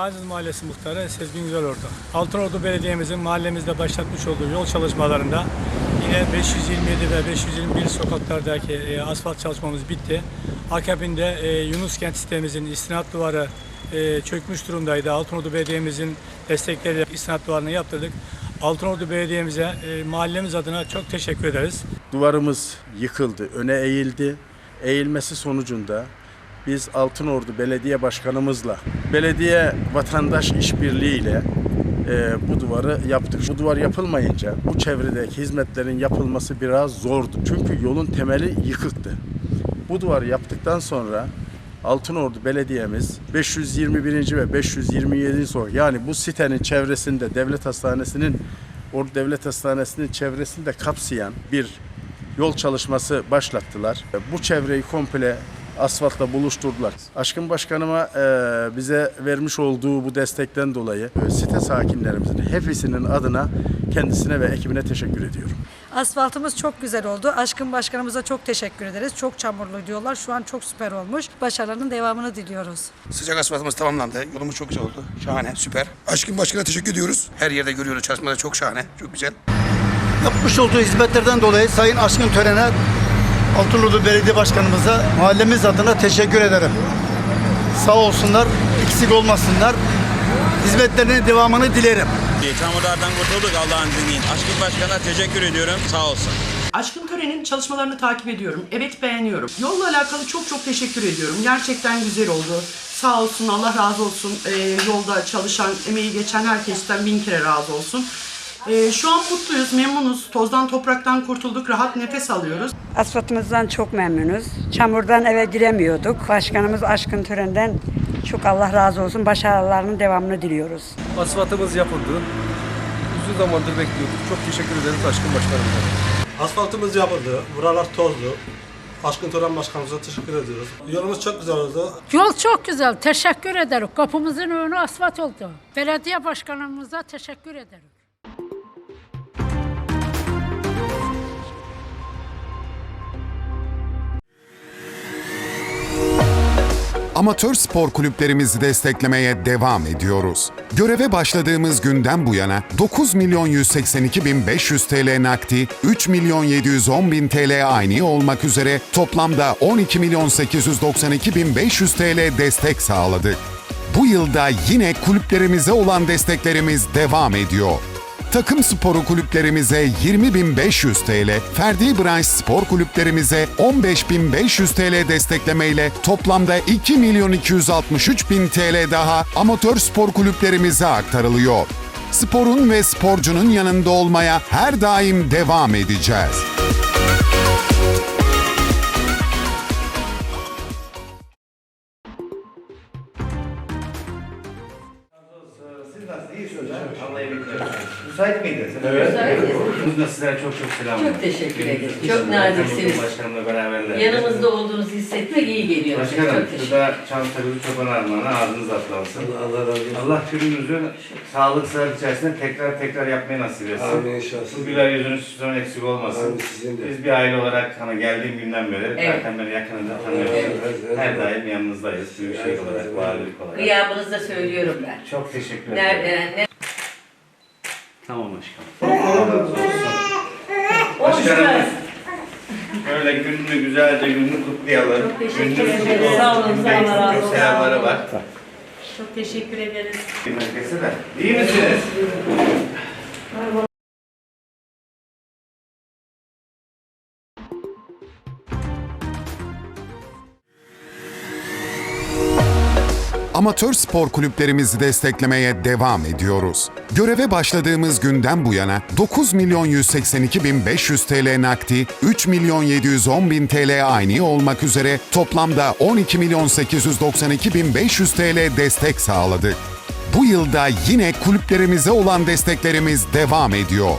Gazi Mahallesi Muhtarı Sezgin Güzelordu. Altınordu Belediye'mizin mahallemizde başlatmış olduğu yol çalışmalarında yine 527 ve 521 sokaklardaki e, asfalt çalışmamız bitti. Akabinde e, Yunus Kent sitemizin istinat duvarı e, çökmüş durumdaydı. Altınordu Belediye'mizin destekleriyle istinat duvarını yaptırdık. Altınordu Belediye'mize e, mahallemiz adına çok teşekkür ederiz. Duvarımız yıkıldı, öne eğildi. Eğilmesi sonucunda biz Altınordu Belediye Başkanımızla belediye vatandaş işbirliğiyle e, bu duvarı yaptık. Bu duvar yapılmayınca bu çevredeki hizmetlerin yapılması biraz zordu. Çünkü yolun temeli yıkıktı. Bu duvarı yaptıktan sonra Altınordu Belediye'miz 521. ve 527. sokak yani bu sitenin çevresinde devlet hastanesinin Ordu Devlet Hastanesi'nin çevresini de kapsayan bir yol çalışması başlattılar. Bu çevreyi komple asfaltla buluşturdular. Aşkın Başkanıma e, bize vermiş olduğu bu destekten dolayı e, site sakinlerimizin hepsinin adına kendisine ve ekibine teşekkür ediyorum. Asfaltımız çok güzel oldu. Aşkın Başkanımıza çok teşekkür ederiz. Çok çamurlu diyorlar. Şu an çok süper olmuş. Başarılarının devamını diliyoruz. Sıcak asfaltımız tamamlandı. Yolumuz çok güzel oldu. Şahane, süper. Aşkın Başkan'a teşekkür ediyoruz. Her yerde görüyoruz çalışmaları çok şahane, çok güzel. Yapmış olduğu hizmetlerden dolayı Sayın Aşkın Tören'e Altınoluk Belediye Başkanımıza mahallemiz adına teşekkür ederim. Sağ olsunlar, eksik olmasınlar. Hizmetlerinin devamını dilerim. Çamurlardan kurtulduk Allah'ın izniyle. Aşkın Başkan'a teşekkür ediyorum. Sağ olsun. Aşkın Tören'in çalışmalarını takip ediyorum. Evet beğeniyorum. Yolla alakalı çok çok teşekkür ediyorum. Gerçekten güzel oldu. Sağ olsun Allah razı olsun. Ee, yolda çalışan, emeği geçen herkesten bin kere razı olsun. Ee, şu an mutluyuz, memnunuz. Tozdan topraktan kurtulduk, rahat nefes alıyoruz. Asfaltımızdan çok memnunuz. Çamurdan eve giremiyorduk. Başkanımız Aşkın Tören'den çok Allah razı olsun. Başarılarının devamını diliyoruz. Asfaltımız yapıldı. Uzun zamandır bekliyorduk. Çok teşekkür ederiz Aşkın Başkanımıza. Asfaltımız yapıldı. Buralar tozlu. Aşkın Tören Başkanımıza teşekkür ediyoruz. Yolumuz çok güzel oldu. Yol çok güzel. Teşekkür ederim. Kapımızın önü asfalt oldu. Belediye başkanımıza teşekkür ederim. Amatör spor kulüplerimizi desteklemeye devam ediyoruz. Göreve başladığımız günden bu yana 9 milyon 182 bin 500 TL nakdi, 3 milyon 710 bin TL aynı olmak üzere toplamda 12 milyon 892 bin 500 TL destek sağladık. Bu yılda yine kulüplerimize olan desteklerimiz devam ediyor. Takım sporu kulüplerimize 20.500 TL, ferdi branş spor kulüplerimize 15.500 TL desteklemeyle toplamda 2 milyon 263 bin TL daha amatör spor kulüplerimize aktarılıyor. Sporun ve sporcunun yanında olmaya her daim devam edeceğiz. Müsait miydiniz? Evet. Biz de sizlere çok çok selam. Çok teşekkür ederim. Çok de naziksiniz. Başkanımla beraberler. Yanımızda olduğunuzu hissetmek iyi geliyor. Başkanım, şurada Çantaklı Çoban Armağan'a ağzınız atlansın. Allah razı olsun. Allah türünüzü sağlık sağlık içerisinde tekrar tekrar yapmayı nasip etsin. Amin inşallah. Bu güler yüzünüz sizden eksik olmasın. Biz bir aile olarak hani geldiğim günden beri Evet. zaten beni yakınında tanıyorsunuz. Her daim yanınızdayız. Büyükşehir olarak, valilik olarak. Gıyabınızda söylüyorum ben. Çok teşekkür ederim. Nerede, ne? Tamam aşkım. Allah razı olsun. Başkanım, böyle gününü güzelce gününü kutlayalım. Çok teşekkür Gününüz kutlu ederim. olsun. Sağ olun, sağ olun, razı çok olsun. selamları var. Çok teşekkür ederiz. Herkese de. İyi misiniz? Amatör spor kulüplerimizi desteklemeye devam ediyoruz. Göreve başladığımız günden bu yana 9 milyon 182 bin 500 TL nakdi, 3 milyon 710 bin TL aynı olmak üzere toplamda 12 milyon 892 bin 500 TL destek sağladık. Bu yılda yine kulüplerimize olan desteklerimiz devam ediyor.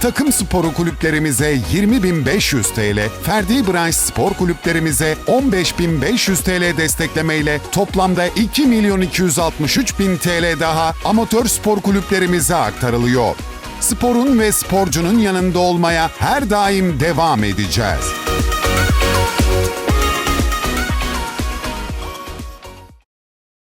Takım sporu kulüplerimize 20.500 TL, ferdi branş spor kulüplerimize 15.500 TL desteklemeyle toplamda 2 milyon 263 bin TL daha amatör spor kulüplerimize aktarılıyor. Sporun ve sporcunun yanında olmaya her daim devam edeceğiz.